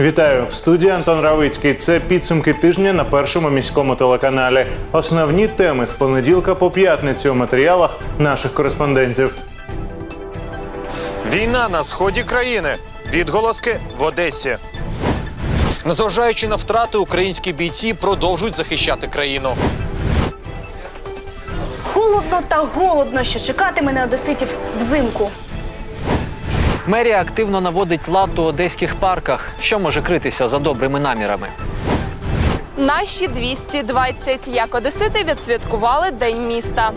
Вітаю в студії Антон Равицький. Це підсумки тижня на першому міському телеканалі. Основні теми з понеділка по п'ятницю у матеріалах наших кореспондентів. Війна на сході країни. Відголоски в Одесі. Незважаючи на втрати, українські бійці продовжують захищати країну. Холодно та голодно, що чекатиме на одеситів взимку. Мерія активно наводить лад у одеських парках, що може критися за добрими намірами. Наші 220, як одесити відсвяткували День міста.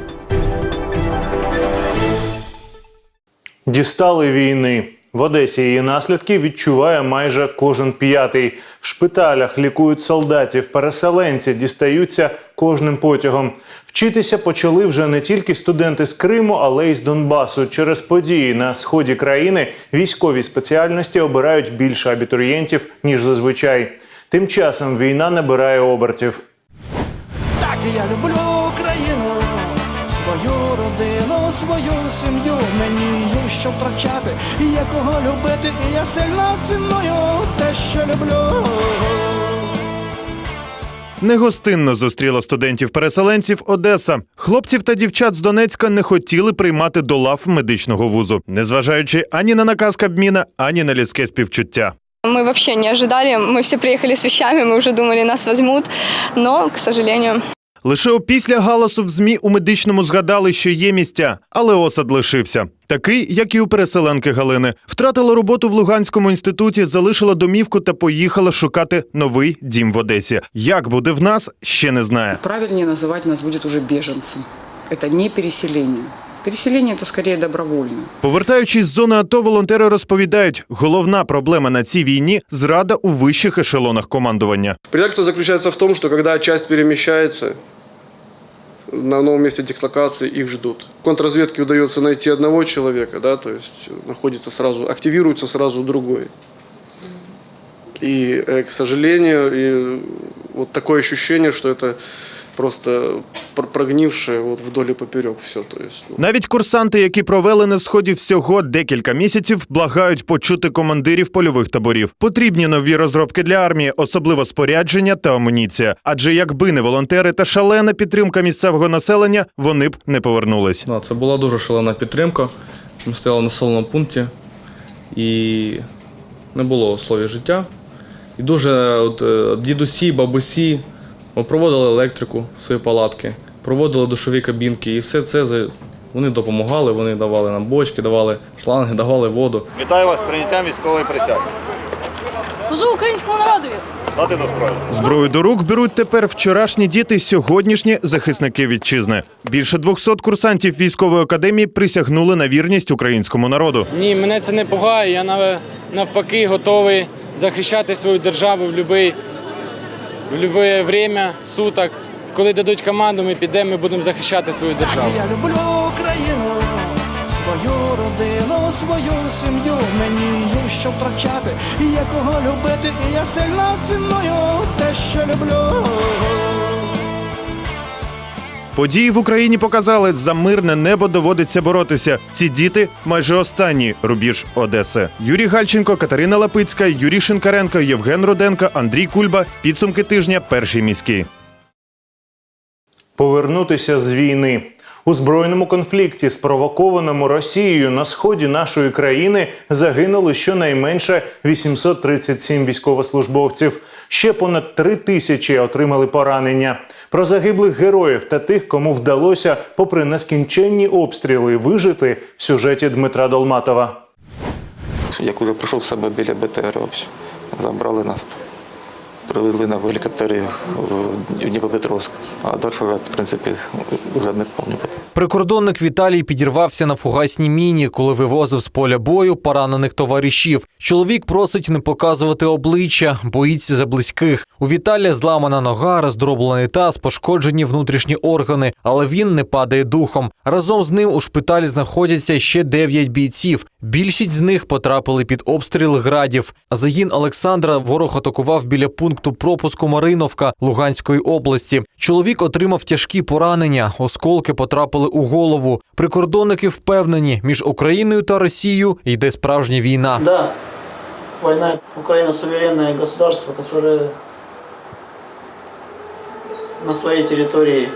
Дістали війни. В Одесі її наслідки відчуває майже кожен п'ятий. В шпиталях лікують солдатів, переселенці дістаються кожним потягом. Вчитися почали вже не тільки студенти з Криму, але й з Донбасу. Через події на сході країни військові спеціальності обирають більше абітурієнтів ніж зазвичай. Тим часом війна набирає обертів. Так я люблю Україну, свою родину, свою сім'ю. Мені є що втрачати, і є кого любити, і я сильно ціную те, що люблю. Негостинно зустріла студентів-переселенців Одеса. Хлопців та дівчат з Донецька не хотіли приймати до лав медичного вузу, незважаючи ані на наказ Кабміна, ані на людське співчуття. Мы вообще не ожидали. Мы все приехали с вещами, мы уже думали, нас возьмут. Но, к сожалению, Лише опісля галасу в змі у медичному згадали, що є місця, але осад лишився. Такий, як і у переселенки Галини, втратила роботу в Луганському інституті, залишила домівку та поїхала шукати новий дім в Одесі. Як буде в нас, ще не знає. Правильнее называть нас будет уже беженцы. Это не переселение. Переселение это скорее добровольно. Повертаючись з зони АТО, волонтери розповідають, головна проблема на цій війні зрада у вищих ешелонах командування. Предательство заключается в том, что когда часть перемещается на новом месте дислокации, их ждут. Контрразведке удается найти одного человека, да, то есть находится сразу, активируется сразу другой. И, э, к сожалению, и вот такое ощущение, что это просто пр- прогнившее вот вдоль и поперек все. То есть, ну, Навіть курсанти, які провели на сході всього декілька місяців, благають почути командирів польових таборів. Потрібні нові розробки для армії, особливо спорядження та амуніція. Адже якби не волонтери та шалена підтримка місцевого населення, вони б не повернулись. Да, це була дуже шалена підтримка. Ми стояли в населеному пункті і не було условій життя. І дуже от, е, дідусі, бабусі о, проводили електрику в свої палатки, проводили душові кабінки. І все це за- вони допомагали, вони давали нам бочки, давали шланги, давали воду. Вітаю вас з прийняттям військової присяги. Служу українському народові. Стати до строю. Зброю до рук беруть тепер вчорашні діти, сьогоднішні захисники вітчизни. Більше 200 курсантів військової академії присягнули на вірність українському народу. Ні, мене це не пугає. Я навпаки готовий захищати свою державу в будь-яке в любе время, суток. Коли дадуть команду, ми підемо, ми будемо захищати свою державу. Я люблю Україну, свою родину, свою сім'ю. Мені є що втрачати, і є кого любити, і я сильно ціную те, що люблю. Події в Україні показали, за мирне небо доводиться боротися. Ці діти майже останній рубіж Одеси. Юрій Гальченко, Катерина Лапицька, Юрій Шинкаренко, Євген Руденко, Андрій Кульба. Підсумки тижня. Перший міський. Повернутися з війни. У збройному конфлікті, спровокованому Росією на сході нашої країни, загинули щонайменше 837 військовослужбовців. Ще понад три тисячі отримали поранення. Про загиблих героїв та тих, кому вдалося, попри нескінченні обстріли, вижити в сюжеті Дмитра Долматова. Як уже прийшов себе біля БТР, забрали нас. Привезли на гелікоптері в Дніпропетровськ, а далі в принципі, вже не пам'ятаю. Прикордонник Віталій підірвався на фугасній міні, коли вивозив з поля бою поранених товаришів. Чоловік просить не показувати обличчя, боїться за близьких. У Віталія зламана нога, роздроблений таз, пошкоджені внутрішні органи, але він не падає духом. Разом з ним у шпиталі знаходяться ще дев'ять бійців. Більшість з них потрапили під обстріл градів. Загін Олександра ворог атакував біля пункту пропуску Мариновка Луганської області. Чоловік отримав тяжкі поранення, осколки потрапили у голову. Прикордонники впевнені, між Україною та Росією йде справжня війна. Да. война. Украина суверенное государство, которое на своей территории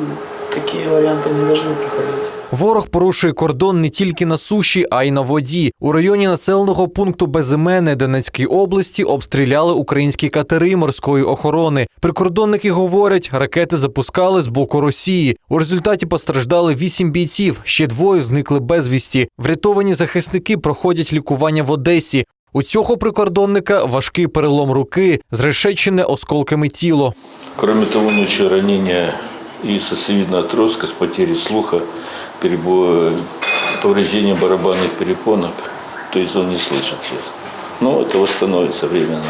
м, какие варианты не должны проходить. Ворог порушує кордон не тільки на суші, а й на воді. У районі населеного пункту Безіменне Донецької області обстріляли українські катери морської охорони. Прикордонники говорять, ракети запускали з боку Росії. У результаті постраждали вісім бійців. Ще двоє зникли безвісті. Врятовані захисники проходять лікування в Одесі. У цього прикордонника важкий перелом руки, зрешечене осколками тіло. Кроме того, ночью ранения и сосцевидного отростка с потерей слуха, перебо- повреждение барабанных перепонок, то есть он не слышит. Но это восстановится временно.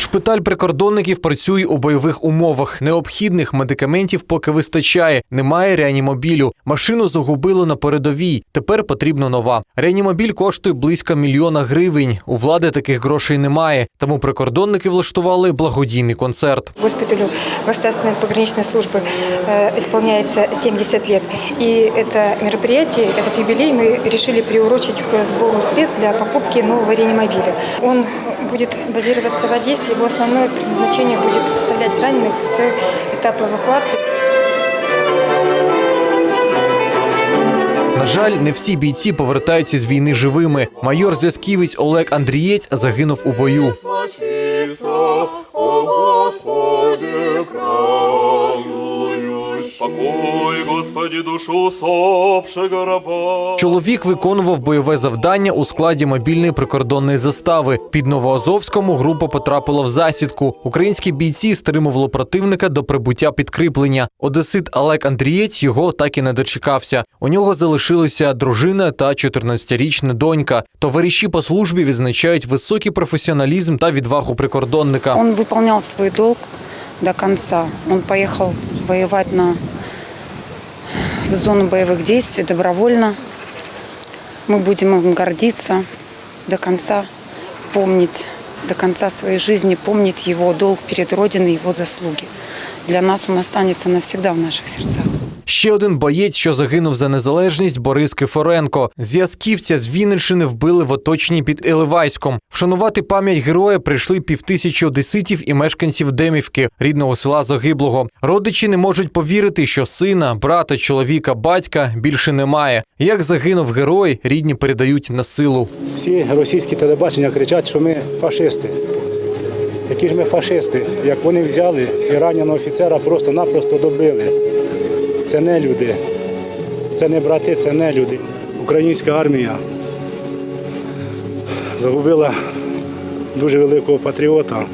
Шпиталь прикордонників працює у бойових умовах. Необхідних медикаментів поки вистачає. Немає реанімобілю. Машину загубили на передовій. Тепер потрібна нова. Реанімобіль коштує близько мільйона гривень. У влади таких грошей немає. Тому прикордонники влаштували благодійний концерт. Госпиталю государственной пограничной службы э, исполняется 70 лет. И это мероприятие, этот юбилей мы решили приурочить к сбору средств для покупки нового реанимобиля. Он будет базироваться в Одессе. Его основное предназначение будет доставлять раненых с этапа эвакуации. На жаль, не всі бійці повертаються з війни живими. Майор зв'язківець Олег Андрієць загинув у бою. Господи, душу сопшего раба. Чоловік виконував бойове завдання у складі мобільної прикордонної застави. Під Новоазовському група потрапила в засідку. Українські бійці стримували противника до прибуття підкріплення. Одесит Олег Андрієць його так і не дочекався. У нього залишилися дружина та 14-річна донька. Товариші по службі відзначають високий професіоналізм та відвагу прикордонника. Он выполнял свой долг до конца. Он поехал воевать на в зону боевых действий добровольно. Мы будем им гордиться до конца, помнить до конца своей жизни, помнить его долг перед Родиной, его заслуги. Для нас он останется навсегда в наших сердцах. Ще один боєць, що загинув за незалежність, Борис Кифоренко. Зв'язківця з Вінничини вбили в оточенні під Іловайськом. Вшанувати пам'ять героя прийшли півтисячі одеситів і мешканців Демівки, рідного села загиблого. Родичі не можуть повірити, що сина, брата, чоловіка, батька більше немає. Як загинув герой, рідні передають на силу. Всі російські телебачення кричать, що ми фашисти. Які ж ми фашисти, як вони взяли і раненого офіцера просто-напросто добили. Це не люди, це не брати, це не люди. Українська армія загубила дуже великого патріота,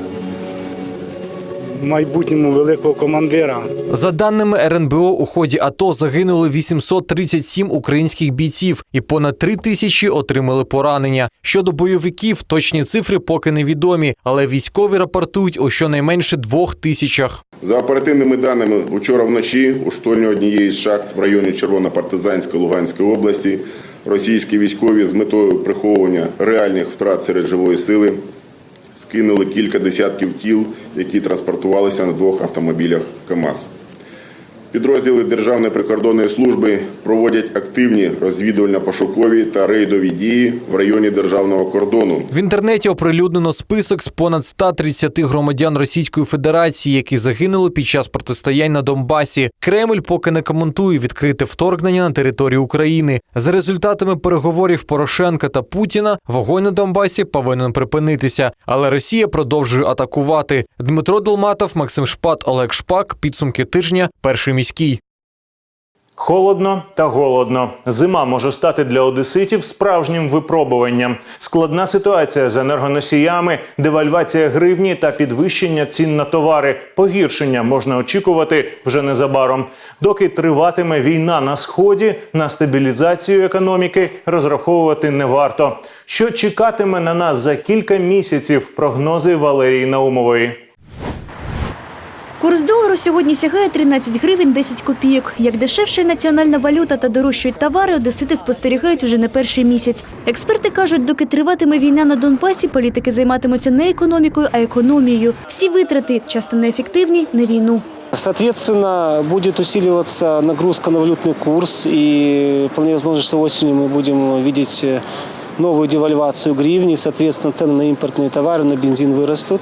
майбутньому великого командира. За даними РНБО, у ході АТО загинули 837 українських бійців і понад 3 тисячі отримали поранення. Щодо бойовиків, точні цифри поки невідомі, але військові рапортують у щонайменше двох тисячах. За оперативними даними, вчора вночі у штольні однієї з шахт в районі Червонопартизанської Луганської області російські військові з метою приховування реальних втрат серед живої сили скинули кілька десятків тіл, які транспортувалися на двох автомобілях КАМАЗ. Підрозділи Державної прикордонної служби проводять активні розвідувально-пошукові та рейдові дії в районі державного кордону. В інтернеті оприлюднено список з понад 130 громадян Російської Федерації, які загинули під час протистоянь на Донбасі. Кремль поки не коментує відкрите вторгнення на територію України. За результатами переговорів Порошенка та Путіна вогонь на Донбасі повинен припинитися, але Росія продовжує атакувати. Дмитро Долматов, Максим Шпат, Олег Шпак. Підсумки тижня. Перший міський. Холодно та голодно. Зима може стати для одеситів справжнім випробуванням. Складна ситуація з енергоносіями, девальвація гривні та підвищення цін на товари. Погіршення можна очікувати вже незабаром. Доки триватиме війна на сході, на стабілізацію економіки розраховувати не варто. Що чекатиме на нас за кілька місяців? Прогнози Валерії Наумової. Курс долару сьогодні сягає 13 гривень 10 копійок. Як дешевша національна валюта та дорожчають товари, одесити спостерігають уже не перший місяць. Експерти кажуть, доки триватиме війна на Донбасі, політики займатимуться не економікою, а економією. Всі витрати, часто неефективні, на війну. Соответственно, будет усиливаться нагрузка на валютный курс, и вполне возможно, что осенью мы будем видеть э, новую девальвацию гривни, соответственно, цены на импортные товары, на бензин вырастут.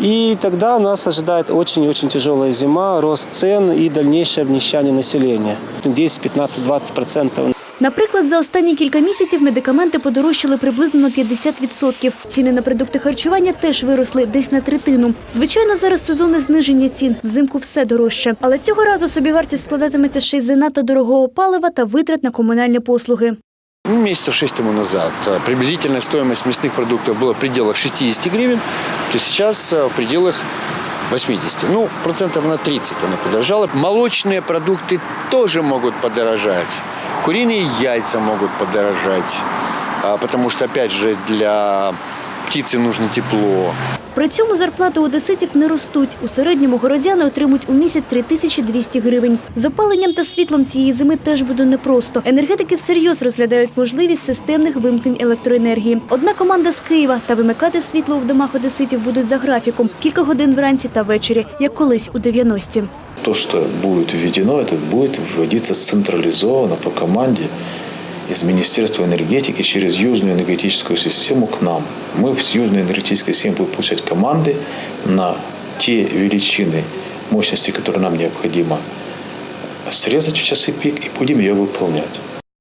И тогда нас ожидает очень-очень тяжелая зима, рост цен и дальнейшее обнищание населения. 10, 15, 20 процентов. Наприклад, за останні кілька місяців медикаменти подорожчали приблизно на 50%. Ціни на продукти харчування теж виросли десь на третину. Звичайно, зараз сезонне зниження цін. Взимку все дорожче. Але цього разу собівартість складатиметься ще й з занадто дорогого палива та витрат на комунальні послуги. Ну, Месяцев шесть тому назад э, приблизительная стоимость мясных продуктов была в пределах 60 гривен, то сейчас э, в пределах 80. Ну, процентов на 30 она подорожала. Молочные продукты тоже могут подорожать. Куриные яйца могут подорожать, а, потому что, опять же, для птицы нужно тепло. При цьому зарплати одеситів не ростуть. У середньому городяни отримують у місяць 3200 гривень. З опаленням та світлом цієї зими теж буде непросто. Енергетики всерйоз розглядають можливість системних вимкнень електроенергії. Одна команда з Києва та вимикати світло в домах одеситів будуть за графіком кілька годин вранці та ввечері, як колись у 90-ті. То, что будет введено, это будет вводиться централизованно по команде из Министерства энергетики через южную энергетическую систему к нам. Мы с южной энергетической системы будем получать команды на те величины мощности, которые нам необходимо срезать в часы пик, и будем ее выполнять.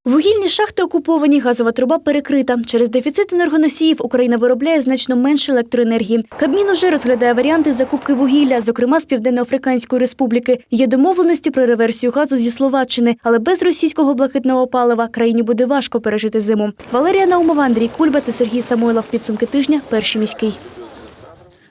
Вугільні шахти окуповані, газова труба перекрита. Через дефіцит енергоносіїв Україна виробляє значно менше електроенергії. Кабмін уже розглядає варіанти закупки вугілля, зокрема з Південно-Африканської республіки. Є домовленості про реверсію газу зі Словаччини, але без російського блакитного палива країні буде важко пережити зиму. Валерія Наумова, Андрій Кульба та Сергій Самойлов. Підсумки тижня. Перший міський.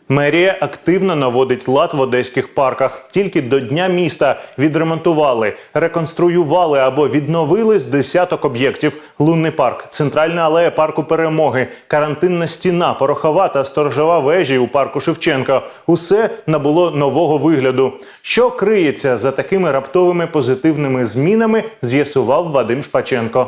Мерія активно наводить лад в одеських парках. Тільки до дня міста відремонтували, реконструювали або відновили з десяток об'єктів: лунний парк, центральна алея парку Перемоги, карантинна стіна, порохова та сторожова вежі у парку Шевченка. Усе набуло нового вигляду. Що криється за такими раптовими позитивними змінами, з'ясував Вадим Шпаченко.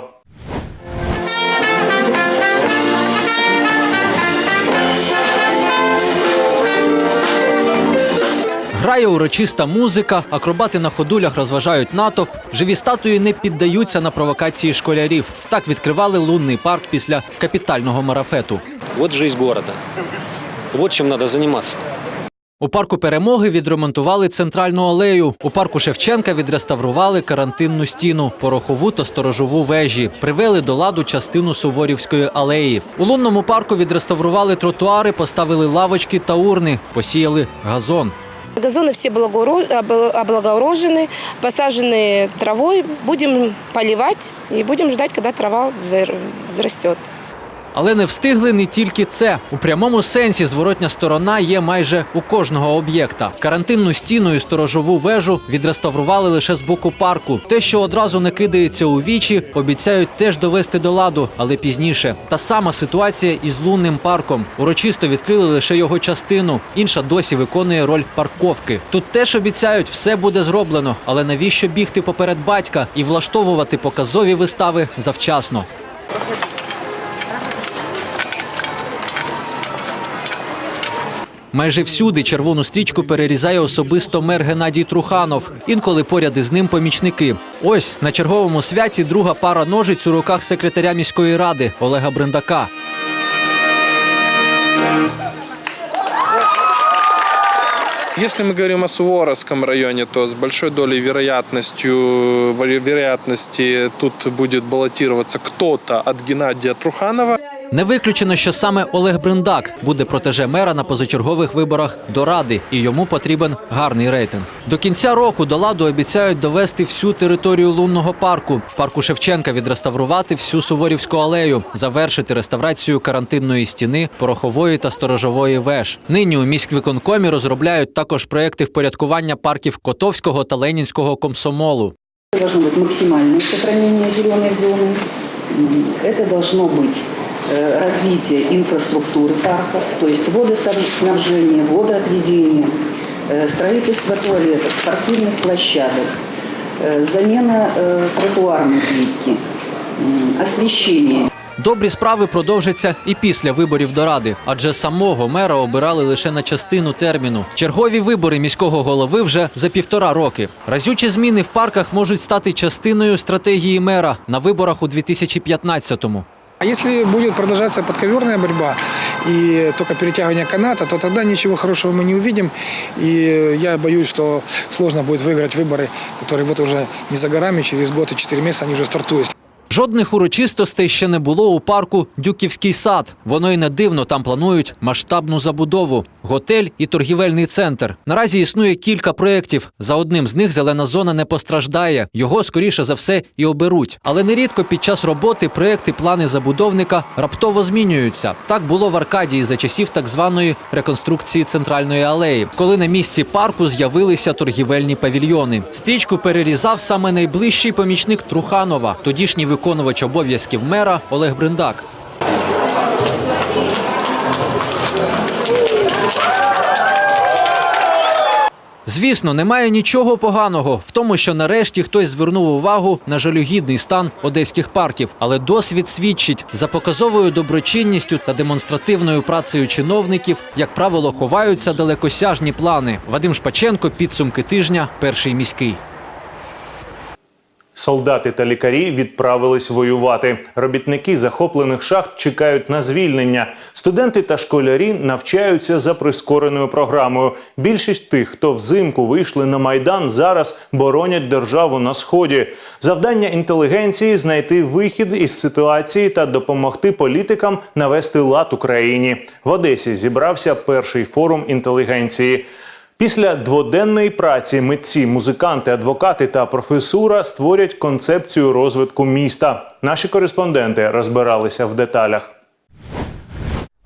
Грає урочиста музика, акробати на ходулях розважають натовп. Живі статуї не піддаються на провокації школярів. Так відкривали лунний парк після капітального марафету. Вот жизнь города. Вот чем надо заниматься. У парку перемоги відремонтували центральну алею. У парку Шевченка відреставрували карантинну стіну, порохову та сторожову вежі. Привели до ладу частину Суворівської алеї. У лунному парку відреставрували тротуари, поставили лавочки та урни, посіяли газон. Газоны все благоуро- обла- облагорожены, посажены травой. Будем поливать и будем ждать, когда трава взр- взрастет. Але не встигли не тільки це. У прямому сенсі зворотня сторона є майже у кожного об'єкта. Карантинну стіну і сторожову вежу відреставрували лише з боку парку. Те, що одразу не кидається у вічі, обіцяють теж довести до ладу, але пізніше. Та сама ситуація із лунним парком. Урочисто відкрили лише його частину. Інша досі виконує роль парковки. Тут теж обіцяють, все буде зроблено. Але навіщо бігти поперед батька і влаштовувати показові вистави завчасно? Майже всюди червону стрічку перерізає особисто мер Геннадій Труханов. Інколи поряд із ним помічники. Ось на черговому святі друга пара ножиць у руках секретаря міської ради Олега Брендака. Если мы говорим о Суворовском районе, то с большой долей вероятностью, веро- вероятности тут будет баллотироваться кто-то от Геннадия Труханова. Не виключено, що саме Олег Бриндак буде протеже мера на позачергових виборах до ради, і йому потрібен гарний рейтинг. До кінця року до ладу обіцяють довести всю територію лунного парку. В парку Шевченка відреставрувати всю Суворівську алею, завершити реставрацію карантинної стіни, порохової та сторожової веж. Нині у міськвиконкомі розробляють також проекти впорядкування парків Котовського та Ленінського комсомолу. Должно быть максимальное сохранение зеленой зоны. М, Это должно быть э, развитие инфраструктуры парков, то есть водоснабжение, водоотведение, э, строительство туалетов, спортивных площадок, э, замена э, тротуарной плитки, м, освещение. Добрі справи продовжаться і після виборів до ради, адже самого мера обирали лише на частину терміну. Чергові вибори міського голови вже за півтора роки. Разючі зміни в парках можуть стати частиною стратегії мера на виборах у 2015-му. А если будет продолжаться подковерная борьба и только перетягивание каната, то тогда ничего хорошего мы не увидим. И я боюсь, что сложно будет выиграть выборы, которые вот уже не за горами, через год и четыре месяца они уже стартуют. Жодних урочистостей ще не було у парку Дюківський сад. Воно й не дивно, там планують масштабну забудову, готель і торгівельний центр. Наразі існує кілька проєктів. За одним з них зелена зона не постраждає. Його скоріше за все і оберуть. Але нерідко під час роботи проєкти, плани забудовника раптово змінюються. Так було в Аркадії за часів так званої реконструкції центральної алеї, коли на місці парку з'явилися торгівельні павільйони. Стрічку перерізав саме найближчий помічник Труханова, тодішній виконувач обов'язків мера Олег Бриндак. Звісно, немає нічого поганого в тому, що нарешті хтось звернув увагу на жалюгідний стан одеських парків. Але досвід свідчить за показовою доброчинністю та демонстративною працею чиновників, як правило, ховаються далекосяжні плани. Вадим Шпаченко, підсумки тижня, перший міський. Солдати та лікарі відправились воювати. Робітники захоплених шахт чекають на звільнення. Студенти та школярі навчаються за прискореною програмою. Більшість тих, хто взимку вийшли на майдан, зараз боронять державу на сході. Завдання інтелігенції знайти вихід із ситуації та допомогти політикам навести лад Україні. В Одесі зібрався перший форум інтелігенції. Після дводенної праці митці, музиканти, адвокати та професура створять концепцію розвитку міста. Наші кореспонденти розбиралися в деталях.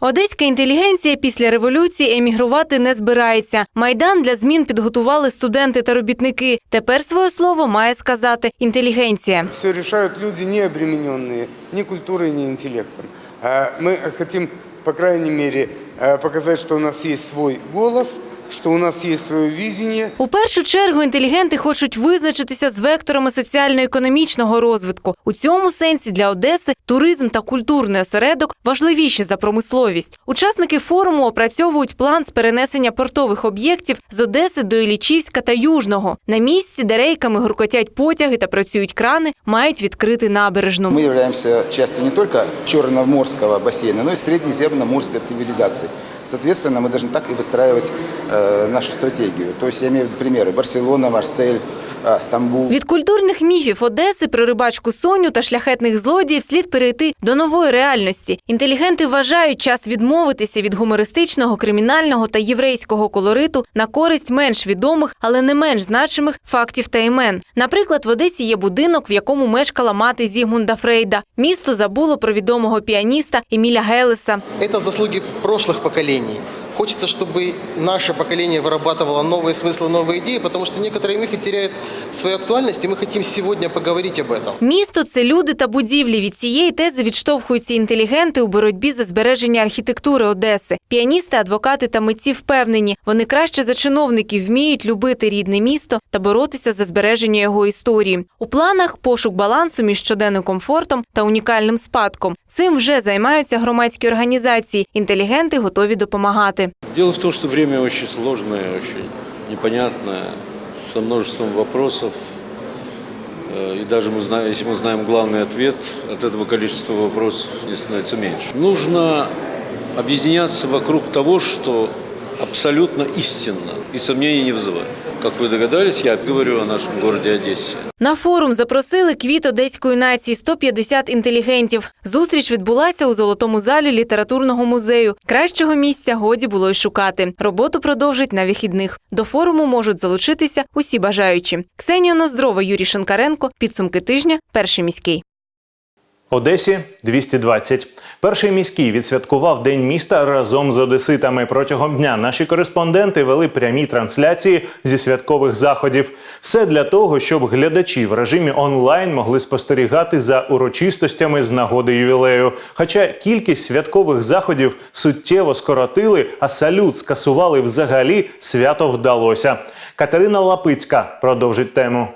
Одеська інтелігенція після революції емігрувати не збирається. Майдан для змін підготували студенти та робітники. Тепер своє слово має сказати інтелігенція. Все решают люди, не обремененные ни культурой, ни интеллектом. Э, Мы хотим, по крайней мере, э, показать, что у нас есть свой голос, что у нас есть свое видение. У першу чергу інтелігенти хочуть визначитися з векторами соціально-економічного розвитку. У цьому сенсі для Одеси туризм та культурний осередок важливіші за промисловість. Учасники форуму опрацьовують план з перенесення портових об'єктів з Одеси до Іллічівська та Южного. На місці, де рейками гуркотять потяги та працюють крани, мають відкрити набережну. Мы являемся частью не только Черноморского бассейна, но и Средиземноморской цивилизации. Соответственно, мы должны так и выстраивать э, нашу стратегию. То есть я имею в виду примеры Барселона, Марсель, э, Стамбул. Від культурних міфів Одеси про рибачку Соню та шляхетних злодіїв слід перейти до нової реальності. Інтелігенти вважають час відмовитися від гумористичного, кримінального та єврейського колориту на користь менш відомих, але не менш значимих фактів та імен. Наприклад, в Одесі є будинок, в якому мешкала мати Зігмунда Фрейда. Місто забуло про відомого піаніста Еміля Гелеса. Это заслуги прошлых поколений. Хочется, чтобы наше поколение вырабатывало новые смыслы, новые идеи, потому что некоторые мифы теряют свою актуальность, и мы хотим сегодня поговорить об этом. Місто це люди та будівлі. Від цієї тези відштовхуються інтелігенти у боротьбі за збереження архітектури Одеси. Піаністи, адвокати та митці впевнені, вони краще за чиновників вміють любити рідне місто та боротися за збереження його історії. У планах пошук балансу між щоденним комфортом та унікальним спадком. Цим вже займаються громадські організації. Інтелігенти готові допомагати. Дело в том, что время очень сложное, очень непонятное, со множеством вопросов. Э, И даже мы знаем, если мы знаем главный ответ, от этого количество вопросов не становится меньше. Нужно объединяться вокруг того, что абсолютно истинно и сомнений не вызывает. Как вы догадались, я говорю о нашем городе Одессе. На форум запросили квіт одеської нації 150 інтелігентів. Зустріч відбулася у золотому залі літературного музею. Кращого місця годі було й шукати. Роботу продовжать на вихідних. До форуму можуть залучитися усі бажаючі. Ксенія Ноздрова, Юрій Шинкаренко. Підсумки тижня. Перший міський. Одесі 220. Перший міський відсвяткував День міста разом з одеситами. Протягом дня наші кореспонденти вели прямі трансляції зі святкових заходів. Все для того, щоб глядачі в режимі онлайн могли спостерігати за урочистостями з нагоди ювілею. Хоча кількість святкових заходів суттєво скоротили, а салют скасували взагалі, свято вдалося. Катерина Лапицька продовжить тему.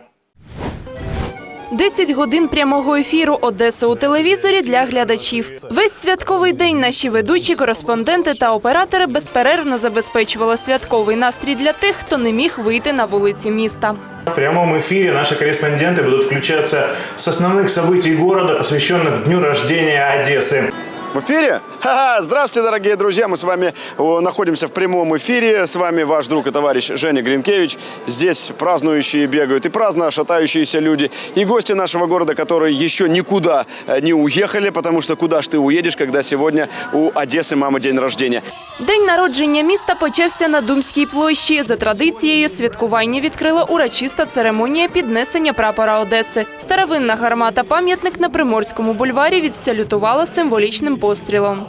10 годин прямого ефіру Одеса у телевізорі для глядачів. Весь святковий день наші ведучі, кореспонденти та оператори безперервно забезпечували святковий настрій для тих, хто не міг вийти на вулиці міста. В прямом эфире наши корреспонденты будут включаться с основных событий города, посвященных Дню рождения Одессы. В эфире? Ха-ха! Здравствуйте, дорогие друзья! Мы с вами о, находимся в прямом эфире. С вами ваш друг и товарищ Женя Гринкевич. Здесь празднующие бегают и праздно шатающиеся люди. И гости нашего города, которые еще никуда э, не уехали, потому что куда ж ты уедешь, когда сегодня у Одессы мамы день рождения. День народження міста почався на Думській площі. За традицією, святкування відкрила урочиста церемонія піднесення прапора Одеси. Старовинна гармата-пам'ятник на Приморському бульварі відсалютувала символічним пострілом.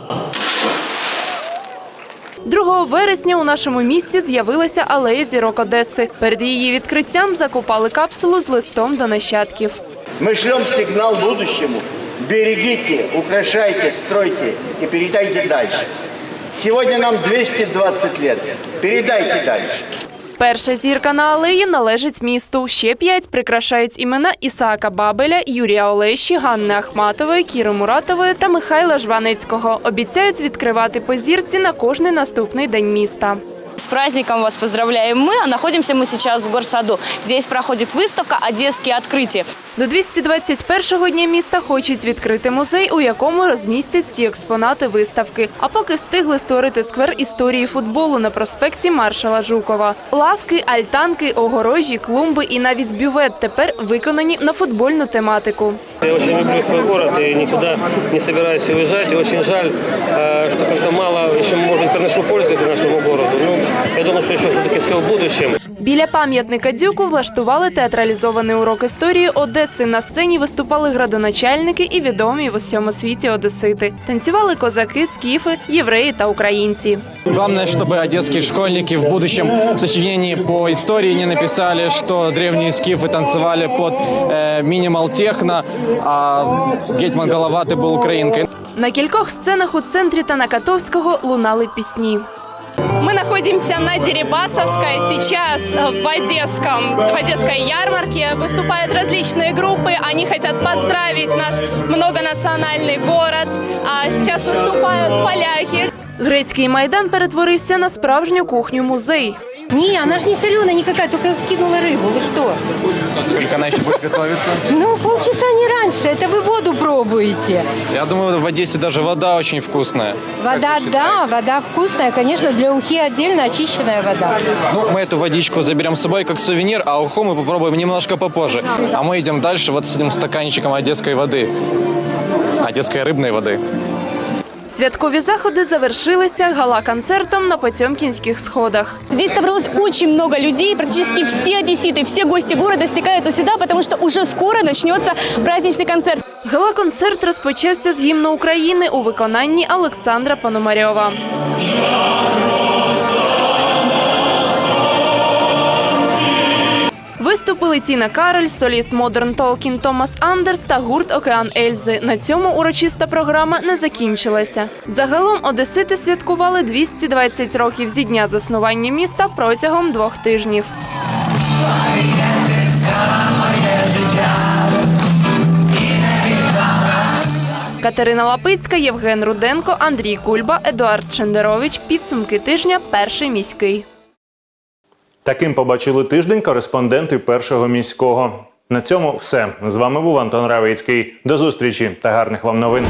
2 вересня у нашому місті з'явилася алея зірок Одеси. Перед її відкриттям закопали капсулу з листом до нащадків. Мы шлем сигнал будущему. Берегите, украшайте, стройте и передайте дальше. Сегодня нам 220 лет. Передайте дальше. Перша зірка на алеї належить місту. Ще п'ять прикрашають імена Ісаака Бабеля, Юрія Олещі, Ганни Ахматової, Кіри Муратової та Михайла Жванецького. Обіцяють відкривати по зірці на кожний наступний день міста. С праздником вас поздравляем мы, а находимся мы сейчас в горсаду. Здесь проходит выставка «Одесские открытия». До 221-го дня міста хочуть відкрити музей, у якому розмістять ці експонати виставки. А поки встигли створити сквер історії футболу на проспекті Маршала Жукова. Лавки, альтанки, огорожі, клумби і навіть бювет тепер виконані на футбольну тематику. Я очень люблю свой город и никуда не собираюсь уезжать. И очень жаль, э, что как-то мало еще, может быть, приношу пользы к нашему городу. Ну, я думаю, что еще все-таки все в будущем. Біля пам'ятника Дюку влаштували театралізований урок історії Одеси. На сцені виступали градоначальники і відомі в усьому світі одесити. Танцювали козаки, скіфи, євреї та українці. Главное, чтобы одесские школьники в будущем в сочинении по истории не написали, что древние скифы танцевали под э, минимал техно, а Гетман Головатый был украинкой. На кількох сценах у центрі та на Катовського лунали пісні. Мы находимся на Дерибасовской. Сейчас э, в Одесском, в Одесской ярмарке выступают различные группы. Они хотят поздравить наш многонациональный город. А сейчас выступают поляки. Грецький майдан перетворився на справжню кухню-музей. Не, она же не соленая никакая, только кинула рыбу. Вы что? Сколько она еще будет готовиться? Ну, полчаса не раньше. Это вы воду пробуете. Я думаю, в Одессе даже вода очень вкусная. Вода, да, вода вкусная. Конечно, для ухи отдельно очищенная вода. Ну, мы эту водичку заберем с собой как сувенир, а уху мы попробуем немножко попозже. А мы идем дальше вот с этим стаканчиком одесской воды. Одесской рыбной воды. Святкові заходи завершилися гала-концертом на Потьомкінських сходах. Здесь собралось очень много людей, практически все одесситы, все гости города стекаются сюда, потому что уже скоро начнется праздничный концерт. Гала-концерт розпочався з гімну України у виконанні Олександра Пономарьова. Виступили Тіна Кароль, соліст Modern Talking Томас Андерс та гурт Океан Ельзи. На цьому урочиста програма не закінчилася. Загалом одесити святкували 220 років зі дня заснування міста протягом двох тижнів. Катерина Лапицька, Євген Руденко, Андрій Кульба, Едуард Шендерович. Підсумки тижня. Перший міський. Таким побачили тиждень кореспонденти першого міського. На цьому все з вами був Антон Равицький. До зустрічі та гарних вам новин.